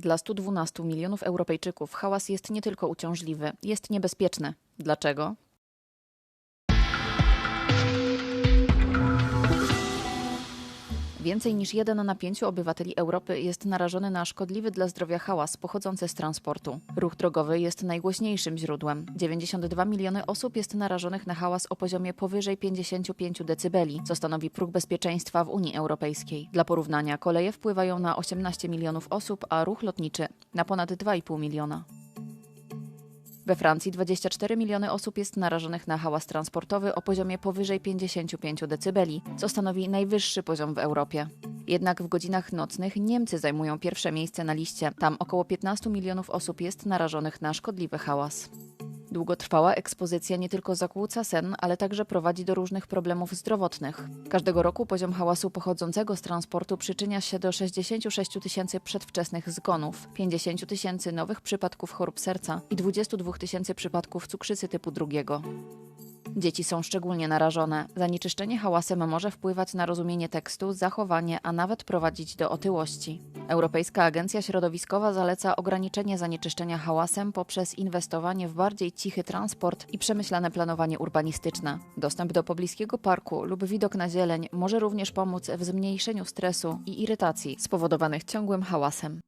Dla 112 milionów Europejczyków hałas jest nie tylko uciążliwy, jest niebezpieczny. Dlaczego? Więcej niż jeden na pięciu obywateli Europy jest narażony na szkodliwy dla zdrowia hałas pochodzący z transportu. Ruch drogowy jest najgłośniejszym źródłem. 92 miliony osób jest narażonych na hałas o poziomie powyżej 55 dB, co stanowi próg bezpieczeństwa w Unii Europejskiej. Dla porównania, koleje wpływają na 18 milionów osób, a ruch lotniczy na ponad 2,5 miliona. We Francji 24 miliony osób jest narażonych na hałas transportowy o poziomie powyżej 55 dB, co stanowi najwyższy poziom w Europie. Jednak w godzinach nocnych Niemcy zajmują pierwsze miejsce na liście. Tam około 15 milionów osób jest narażonych na szkodliwy hałas. Długotrwała ekspozycja nie tylko zakłóca sen, ale także prowadzi do różnych problemów zdrowotnych. Każdego roku poziom hałasu pochodzącego z transportu przyczynia się do 66 tysięcy przedwczesnych zgonów, 50 tysięcy nowych przypadków chorób serca i 22 tysięcy przypadków cukrzycy typu drugiego. Dzieci są szczególnie narażone. Zanieczyszczenie hałasem może wpływać na rozumienie tekstu, zachowanie, a nawet prowadzić do otyłości. Europejska Agencja Środowiskowa zaleca ograniczenie zanieczyszczenia hałasem poprzez inwestowanie w bardziej cichy transport i przemyślane planowanie urbanistyczne. Dostęp do pobliskiego parku lub widok na zieleń może również pomóc w zmniejszeniu stresu i irytacji spowodowanych ciągłym hałasem.